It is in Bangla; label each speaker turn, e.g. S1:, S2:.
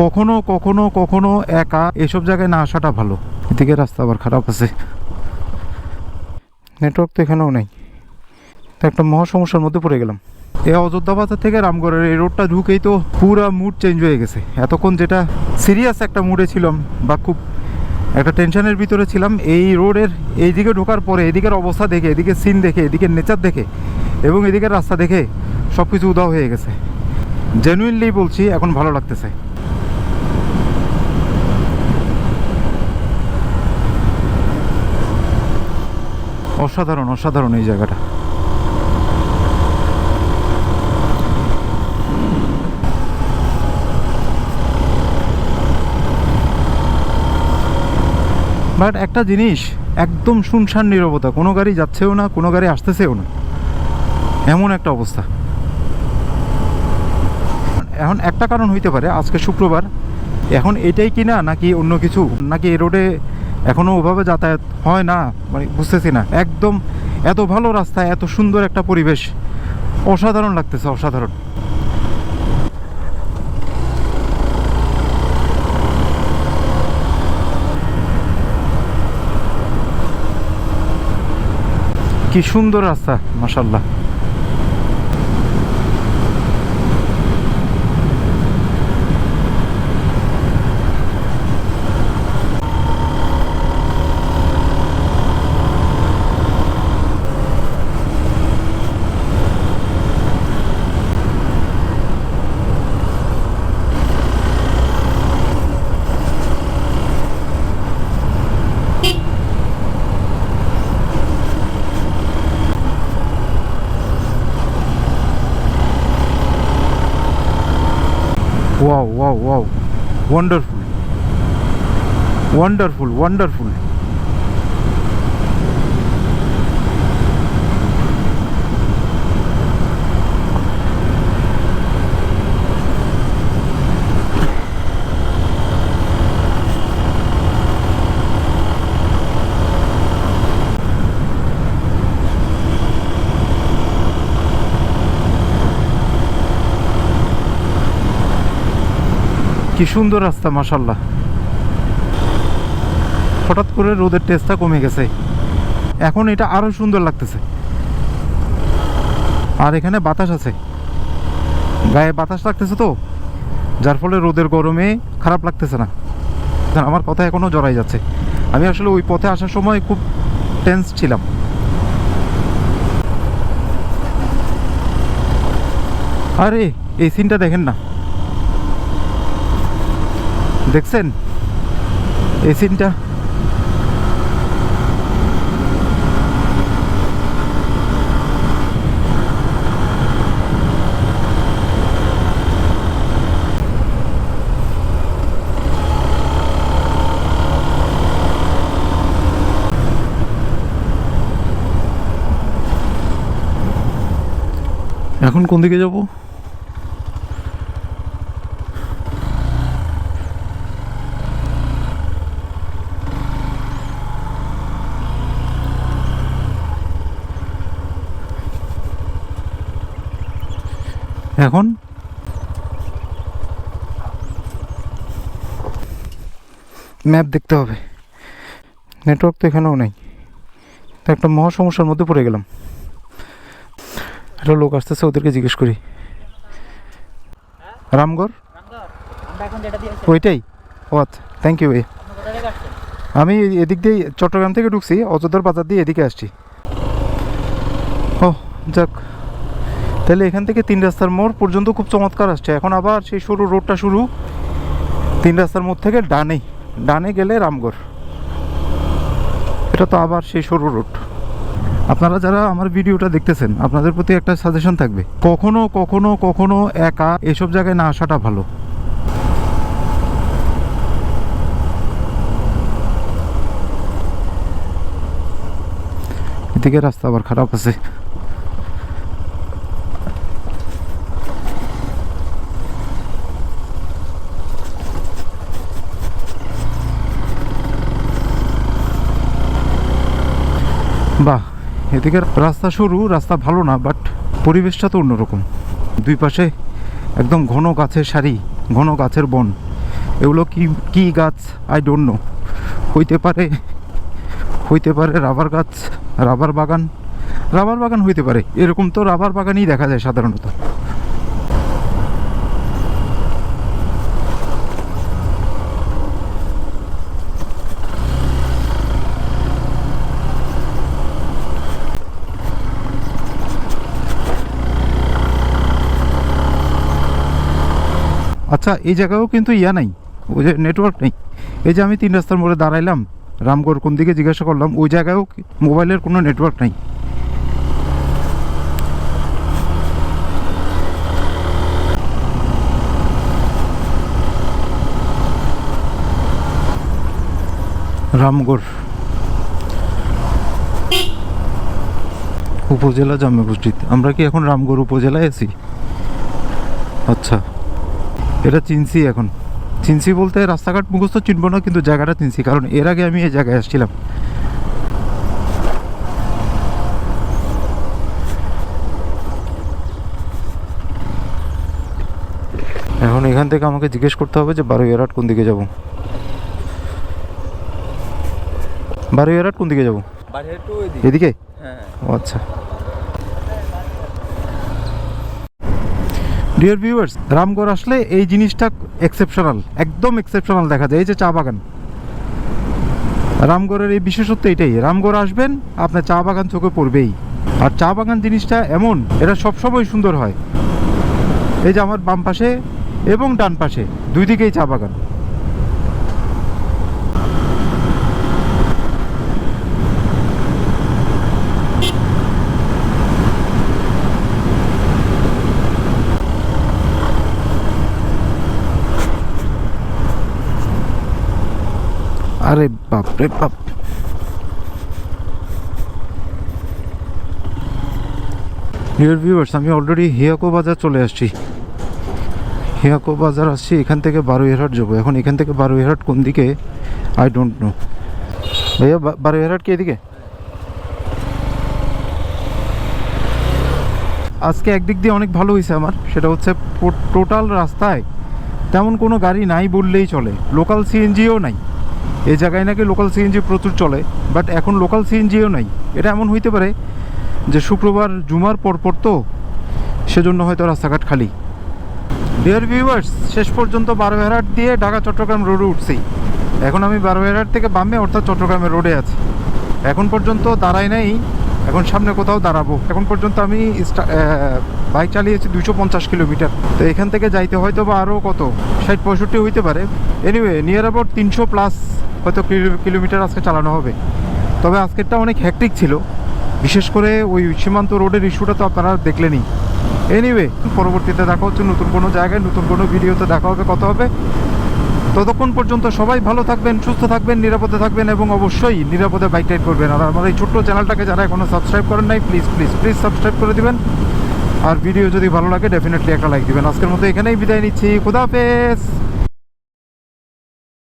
S1: কখনো কখনো কখনো একা এসব জায়গায় না আসাটা ভালো। এদিকে রাস্তা আবার খারাপ আছে। নেটওয়ার্ক তো এখানেও নেই। তো একটা মহা সমস্যার মধ্যে পড়ে গেলাম। এই অযোধ্যা বাজার থেকে রামগড়ের এই রোডটা ঢুকেই তো পুরা মুড চেঞ্জ হয়ে গেছে। এতক্ষণ যেটা সিরিয়াস একটা মুডে ছিলাম বা খুব একটা টেনশনের ভিতরে ছিলাম, এই রোডের এই দিকে ঢোকার পরে, এদিকের অবস্থা দেখে, এদিকে সিন দেখে, এদিকের নেচার দেখে এবং এদিকের রাস্তা দেখে সব কিছু উদাও হয়ে গেছে। জেনুইনলি বলছি, এখন ভালো লাগতেছে। অসাধারণ অসাধারণ এই জায়গাটা। বাট একটা জিনিস, একদম শুনশান নীরবতা, কোনো গাড়ি যাচ্ছেও না, কোনো গাড়ি আসতেছেও না। এমন একটা অবস্থা। এখন একটা কারণ হইতে পারে, আজকে শুক্রবার, এখন এটাই কি না নাকি অন্য কিছু? নাকি এই রোডে এখনও ওভাবে যাতায়াত হয় না মানে বুঝতেছি না। একদম এত ভালো রাস্তা, এত সুন্দর একটা পরিবেশ, অসাধারণ লাগতেছে, অসাধারণ। কি সুন্দর রাস্তা মাসাল্লাহ wow wow. Wonderful. Wonderful wonderful কি সুন্দর রাস্তা মাসাল্লাহ হঠাৎ করে রোদের টেস্টটা কমে গেছে। এখন এটা আরও সুন্দর লাগতেছে। আর এখানে বাতাস আছে। গায়ে বাতাস লাগতেছে তো, যার ফলে রোদের গরমে খারাপ লাগতেছে না। আমার কথা এখনও জড়াই যাচ্ছে। আমি আসলে ওই পথে আসার সময় খুব টেন্স ছিলাম। আরে, এই সিনটা দেখেন না। দেখছেন? এই সিনটা এখন কোন দিকে যাব? এখন? ম্যাপ দেখতে হবে। নেটওয়ার্ক তো এখানেও নেই। তো একটা মহা সমস্যার মধ্যে পড়ে গেলাম। একটা লোক আসতেছে, ওদেরকে জিজ্ঞেস করি। রামগড়? ওইটাই। ও আচ্ছা থ্যাংক ইউ ভাই
S2: আপনি কোথা থেকে আসছেন
S1: আমি এদিক দিয়ে চট্টগ্রাম থেকে ঢুকছি, অযোধ্যার বাজার দিয়ে এদিকে আসছি। ও, যাক। তাহলে এখান থেকে তিন রাস্তার মোড় পর্যন্ত খুব চমৎকার আসছে। এখন আবার সেই সরু রোডটা শুরু। তিন রাস্তার মোড় থেকে ডানে। ডানে গেলে রামগড়। এটা তো আবার সেই সরু রোড। আপনারা যারা আমার ভিডিওটা দেখতেছেন, আপনাদের প্রতি একটা সাজেশন থাকবে। কখনো কখনো কখনো একা এসব জায়গায় না আসাটা ভালো। এদিকে রাস্তা আবার খারাপ আছে। বাহ এদিকে রাস্তা সরু, রাস্তা ভালো না বাট পরিবেশটা তো অন্যরকম। দুই পাশে একদম ঘন গাছের সারি, ঘন গাছের বন। এগুলো কি কি গাছ? আই ডোন্ট নো হইতে পারে হইতে পারে রাবার গাছ, রাবার বাগান। রাবার বাগান হইতে পারে। এরকম তো রাবার বাগানই দেখা যায় সাধারণত। আচ্ছা এই জায়গাও কিন্তু ইয়া নাই, ওই যে নেটওয়ার্ক নেই। এই যে আমি তিন রাস্তার মোড়ে দাঁড়াইলাম, রামগড় কোন দিকে জিজ্ঞাসা করলাম, ওই জায়গায়ও মোবাইলের কোনো নেটওয়ার্ক নাই। রামগড়। উপজেলা জামে আমরা কি এখন রামগড় উপজেলায় আছি? আচ্ছা। এটা চিনছি এখন। চিনছি বলতে রাস্তাঘাট মুখস্থ চিনবো না কিন্তু জায়গাটা চিনছি কারণ এর আগে আমি এই জায়গায় আসছিলাম। এখন এখান থেকে আমাকে জিজ্ঞেস করতে হবে যে বারোয়ারহাট কোন দিকে যাব। বারোয়ারহাট কোন দিকে যাব? এদিকে?
S3: হ্যাঁ।
S1: ও আচ্ছা। ডিয়ার ভিউয়ার্স রামগড় আসলে এই জিনিসটা এক্সেপশনাল একদম এক্সেপশনাল দেখা যায়। এই যে চা বাগান। রামগড়ের এই বিশেষত্ব এটাই, রামগড় আসবেন, আপনার চা বাগান চোখে পড়বেই। আর চা বাগান জিনিসটা এমন, এটা সবসময় সুন্দর হয়। এই যে আমার বাম পাশে এবং ডান পাশে, দুই দিকেই চা বাগান। বাপ রে বাপ। ডিয়ার ভিউয়ার্স আমি অলরেডি হিয়াকো বাজার চলে আসছি। হিয়াকো বাজার আসছি এখান থেকে বারোয়ারহাট যাব। এখন এখান থেকে বারোয়ারহাট কোন দিকে? আই ডোন্ট নো ভাইয়া, বা- বারোয়ারহাট কি এদিকে? আজকে একদিক দিয়ে অনেক ভালো হয়েছে আমার। সেটা হচ্ছে টোটাল রাস্তায় তেমন কোনো গাড়ি নাই বললেই চলে। লোকাল সিএনজিও নাই। এই জায়গায় নাকি লোকাল সিএনজি প্রচুর চলে বাট এখন লোকাল সিএনজিও নাই। এটা এমন হইতে পারে যে শুক্রবার জুমার পর পরপর তো সেজন্য হয়তো রাস্তাঘাট খালি। ডিয়ার ভিউয়ার্স শেষ পর্যন্ত বারোহেরাট দিয়ে ঢাকা চট্টগ্রাম রোডে উঠছি। এখন আমি বারোহেরাট থেকে বামে, অর্থাৎ চট্টগ্রামের রোডে আছি। এখন পর্যন্ত দাঁড়াই নাই এখন সামনে কোথাও দাঁড়াবো। এখন পর্যন্ত আমি বাইক চালিয়েছি দুশো পঞ্চাশ কিলোমিটার। তো এখান থেকে যাইতে হয়তো বা আরও কত? ষাট, পঁয়ষট্টি হইতে পারে। এনিওয়ে নিয়ার অ্যাবাউট তিনশো প্লাস হয়তো কিলো- কিলোমিটার আজকে চালানো হবে। তবে আজকেরটা অনেক হ্যাকটিক ছিল। বিশেষ করে ওই সীমান্ত রোডের ইস্যুটা তো আপনারা দেখলেনই। এনিওয়ে পরবর্তীতে দেখা হচ্ছে নতুন কোনো জায়গায়, নতুন কোনো ভিডিওতে দেখা হবে, কথা হবে। ততক্ষণ পর্যন্ত সবাই ভালো থাকবেন, সুস্থ থাকবেন, নিরাপদে থাকবেন এবং অবশ্যই নিরাপদে বাইক রাইড করবেন। আর আমার এই ছোট্ট চ্যানেলটাকে যারা এখনও সাবস্ক্রাইব করেন নাই প্লিজ প্লিজ প্লিজ সাবস্ক্রাইব করে দিবেন। আর ভিডিও যদি ভালো লাগে ডেফিনেটলি একটা লাইক দিবেন। আজকের মতো এখানেই বিদায় নিচ্ছি। খুদাহাফেজ